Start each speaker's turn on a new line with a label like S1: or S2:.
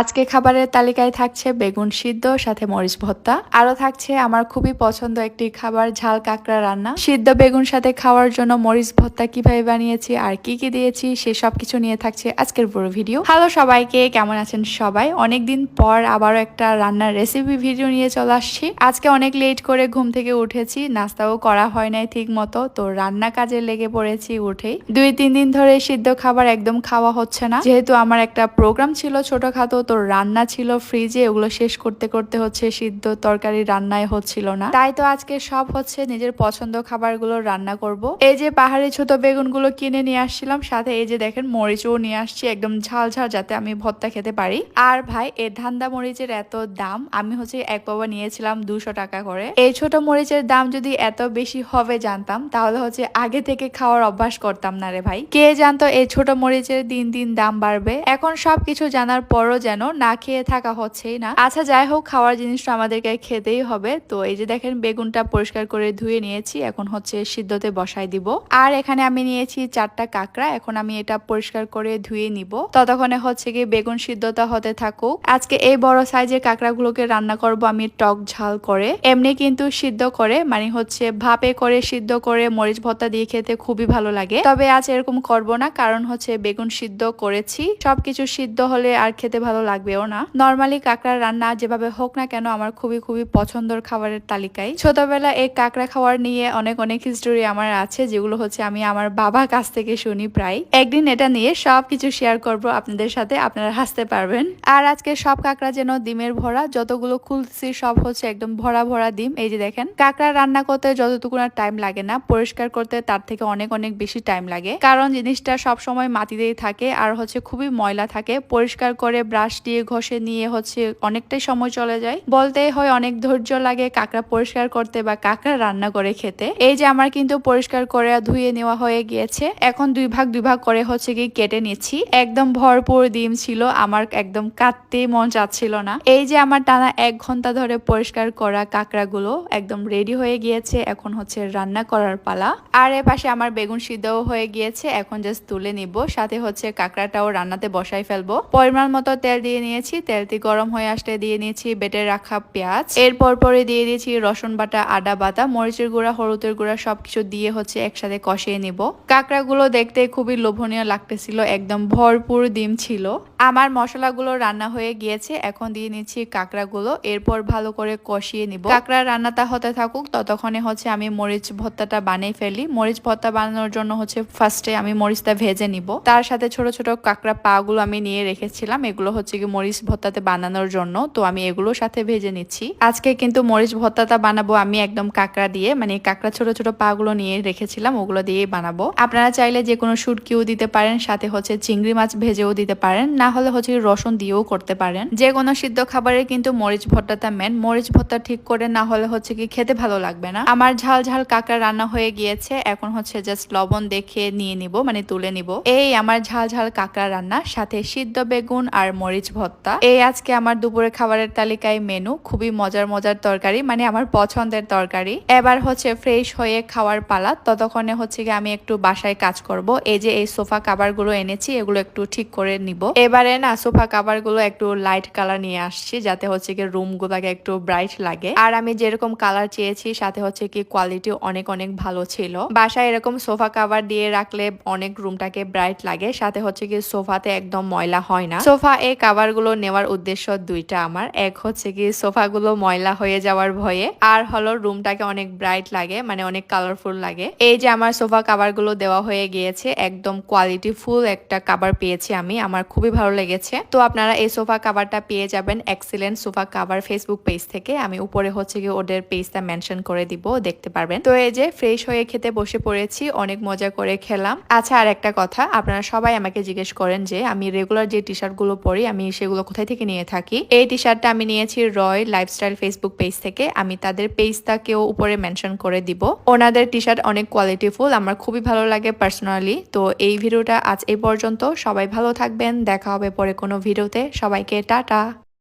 S1: আজকে খাবারের তালিকায় থাকছে বেগুন সিদ্ধ, সাথে মরিচ ভর্তা। আরও থাকছে আমার খুবই পছন্দ একটি খাবার, ঝাল কাঁকড়া রান্না। সিদ্ধ বেগুন সাথে খাওয়ার জন্য মরিচ ভর্তা কীভাবে বানিয়েছি আর কি কি দিয়েছি, সে সব কিছু নিয়ে থাকছে আজকের পুরো ভিডিও। হ্যালো সবাইকে, কেমন আছেন সবাই? অনেকদিন পর আবারও একটা রান্নার রেসিপি ভিডিও নিয়ে চলে আসছি। আজকে অনেক লেট করে ঘুম থেকে উঠেছি, নাস্তাও করা হয় নাই ঠিক মতো তো রান্না কাজে লেগে পড়েছি উঠেই। দুই তিন দিন ধরে সিদ্ধ খাবার একদম খাওয়া হচ্ছে না। যেহেতু আমার একটা প্রোগ্রাম ছিল ছোটখাটো তো রান্না ছিল ফ্রিজে, ওগুলো শেষ করতে করতে হচ্ছে সিদ্ধ তরকারি রান্নায় হচ্ছিল না। তাই তো আজকে সব হচ্ছে নিজের পছন্দ খাবারগুলো রান্না করব। এই যে পাহাড়ি ছোট বেগুনগুলো কিনে নিয়ে আসছিলাম, সাথে এই যে দেখেন মরিচও নিয়ে আসছি, একদম ঝাল ঝাল যাতে আমি ভর্তা খেতে পারি। আর ভাই এর ধান্দা মরিচের এত দাম, আমি হচ্ছে এক বাবা নিয়েছিলাম দুশো টাকা করে। এই ছোট মরিচের দাম যদি এত বেশি হবে জানতাম, তাহলে হচ্ছে আগে থেকে খাওয়ার অভ্যাস করতাম না রে ভাই। কে জানতো এই ছোট মরিচের দিন দিন দাম বাড়বে? এখন সবকিছু জানার পরও যেন না খেয়ে থাকা হচ্ছেই না। আচ্ছা যাই হোক, খাওয়ার জিনিসটা আমাদেরকে খেতেই হবে। তো এই যে দেখেন, বেগুনটা পরিষ্কার করে ধুয়ে নিয়েছি। এখন হচ্ছে সিদ্ধতে বসাই দিব। আর এখানে আমি নিয়েছি চারটা কাঁকড়া। এখন আমি এটা পরিষ্কার করে ধুয়ে নিব। ততক্ষণে হচ্ছে কি বেগুন সিদ্ধতা হতে থাকুক। আজকে এই বড় সাইজের কাঁকড়াগুলোকে রান্না করব আমি টক ঝাল করে। এমনি কিন্তু সিদ্ধ করে মানে হচ্ছে ভাপে করে সিদ্ধ করে মরিচ ভর্তা দিয়ে খেতে খুবই ভালো লাগে। তবে আজ এরকম করব না, কারণ হচ্ছে বেগুন সিদ্ধ করেছি। সবকিছু সিদ্ধ হলে আর খেতে ভালো লাগবেও না। নর্মালি কাঁকড়ার রান্না যেভাবে হোক না কেন আমার খুবই খুবই পছন্দের খাবারের তালিকায়। ছোটবেলা এই কাঁকড়া খাওয়ার নিয়ে অনেক অনেক হিস্টোরি আমার আছে, যেগুলো হচ্ছে আমি আমার বাবার কাছ থেকে শুনি প্রায়। একদিন এটা নিয়ে সবকিছু শেয়ার করব আপনাদের সাথে, আপনারা হাসতে পারবেন। আর আজকে সব কাঁকড়া যেন ডিমের ভরা, যতগুলো খুলছি সব হচ্ছে একদম ভরা ভরা ডিম। এই যে দেখেন, কাঁকড়া রান্না করতে যতটুকু না টাইম লাগে না, পরিষ্কার করতে তার থেকে অনেক অনেক বেশি টাইম লাগে। কারণ জিনিসটা সব সময় মাটিতেই থাকে, আর হচ্ছে খুবই ময়লা থাকে, পরিষ্কার করে ব্রাশ দিয়ে ঘষে নিয়ে হচ্ছে অনেকটাই সময় চলে যায়। বলতে হয় অনেক ধৈর্য লাগে কাঁকড়া পরিষ্কার করতে বা কাঁকড়া রান্না করে খেতে। এই যে আমার কিন্তু পরিষ্কার করে ধুয়ে নেওয়া হয়ে গিয়েছে। এখন দুই ভাগ দুই ভাগ করে হচ্ছে কি কেটে নিচ্ছি। একদম ভরপুর ডিম ছিল, আমার একদম কাটতেই মন চাচ্ছিল না। এই যে আমার টানা এক ঘণ্টা ধরে পরিষ্কার করা কাঁকড়াগুলো একদম রেডি হয়ে গিয়েছে, এখন হচ্ছে রান্না করার পালা। আর এ পাশে আমার বেগুন সিদ্ধও হয়ে গিয়েছে, এখন জাস্ট তুলে নিব, সাথে হচ্ছে কাঁকড়াটাও রান্নাতে বসাই ফেলব। পরিমাণ মতো তেল দিয়ে নিয়েছি। তেলটি গরম হয়ে আসলে দিয়ে নিয়েছি বেটে রাখা পেঁয়াজ। এরপর পরে দিয়ে দিয়েছি রসুন বাটা আদা বাটা মরিচের গুঁড়া হলুদের গুঁড়া সবকিছু দিয়ে হচ্ছে একসাথে কষিয়ে নিব। কাঁকড়াগুলো দেখতে খুবই লোভনীয় লাগতেছিল একদম ভরপুর ডিম ছিল। আমার মশলাগুলো রান্না হয়ে গিয়েছে এখন দিয়ে নিচ্ছি কাঁকড়াগুলো। এরপর ভালো করে কষিয়ে নিব। কাঁকড়া রান্নাটা হতে থাকুক ততক্ষণে হচ্ছে আমি মরিচ ভর্তাটা বানিয়ে ফেলি। মরিচ ভর্তা বানানোর জন্য হচ্ছে ফার্স্টে আমি মরিচটা ভেজে নিব। তার সাথে ছোট ছোট কাঁকড়া পা গুলো আমি নিয়ে রেখেছিলাম এগুলো হচ্ছে কি মরিচ ভর্তাতে বানানোর জন্য। তো আমি এগুলোর সাথে ভেজে নিচ্ছি। আজকে কিন্তু মরিচ ভর্তাটা বানাবো আমি একদম কাঁকড়া দিয়ে। মানে কাঁকড়া ছোট ছোট পা গুলো নিয়ে রেখেছিলাম, ওগুলো দিয়েই বানাবো। আপনারা চাইলে যে কোনো শুটকিও দিতে পারেন, সাথে হচ্ছে চিংড়ি মাছ ভেজেও দিতে পারেন। না হলে হচ্ছে রসুন দিয়েও করতে পারেন। যে কোনো সিদ্ধ খাবারে কিন্তু মরিচ ভর্তাটা মেন মরিচ ভর্তা ঠিক করে না হলে হচ্ছে কি খেতে ভালো লাগবে না। আমার ঝাল ঝাল কাঁকড়া রান্না হয়ে গিয়েছে। এখন হচ্ছে জাস্ট লবণ দেখে নিয়ে নিব মানে তুলে নিব। এই আমার ঝাল ঝাল কাঁকড়া রান্না। সাথে সিদ্ধ বেগুন আর মরিচ ভর্তা। এই আজকে আমার দুপুরে খাবারের তালিকায় মেনু, খুবই মজার মজার তরকারি মানে আমার পছন্দের তরকারি। এবার হচ্ছে ফ্রেশ হয়ে খাওয়ার পালা, ততক্ষণে হচ্ছে কি আমি একটু বাসায় কাজ করব। এই যে এই সোফা কাবারগুলো এনেছি, এগুলো একটু ঠিক করে নিব। এবারে না, সোফা কাবারগুলো একটু লাইট কালার নিয়ে আসছি, যাতে হচ্ছে কি রুম গুলাকে একটু ব্রাইট লাগে। আর আমি যেরকম কালার চেয়েছি, সাথে হচ্ছে কি কোয়ালিটি অনেক অনেক ভালো ছিল। বাসায় এরকম সোফা কাভার দিয়ে রাখলে অনেক রুমটাকে ব্রাইট লাগে, সাথে হচ্ছে কি সোফাতে একদম ময়লা হয় না। সোফা এই কাভারগুলো নেওয়ার উদ্দেশ্য দুইটা আমার। এক হচ্ছে কি সোফাগুলো ময়লা হয়ে যাওয়ার ভয়ে। আর হলো রুমটাকে অনেক ব্রাইট লাগে মানে অনেক কালারফুল লাগে। এই যে আমার সোফা কাভারগুলো দেওয়া হয়ে গিয়েছে, একদম কোয়ালিটি ফুল একটা কাভার পেয়েছি আমি। আমার খুবই ভালো লেগেছে। তো আপনারা এই সোফা কাভারটা পেয়ে যাবেন excellent sofa cover Facebook page থেকে। আমি উপরে হচ্ছে কি ওদের পেজটা মেনশন করে দিব, দেখতে পারবেন। তো এই যে ফ্রেশ হয়ে খেতে বসে পড়েছি, অনেক মজা করে খেলাম। আচ্ছা আর একটা কথা, আপনারা সবাই আমাকে জিজ্ঞেস করেন যে, আমি রেগুলার যে টি শার্টগুলো পরি আমি সেগুলো কোথায় থেকে নিয়ে থাকি? এই টি শার্টটা আমি নিয়েছি রয় লাইফস্টাইল ফেসবুক পেজ থেকে। আমি তাদের পেজটাকেও উপরে মেনশন করে দিব। ওনাদের টি শার্ট অনেক কোয়ালিটিফুল আমার খুবই ভালো লাগে পার্সোনালি তো এই ভিডিওটা আজ এই পর্যন্ত। সবাই ভালো থাকবেন। দেখা হবে পরে কোনো ভিডিওতে। সবাইকে টাটা।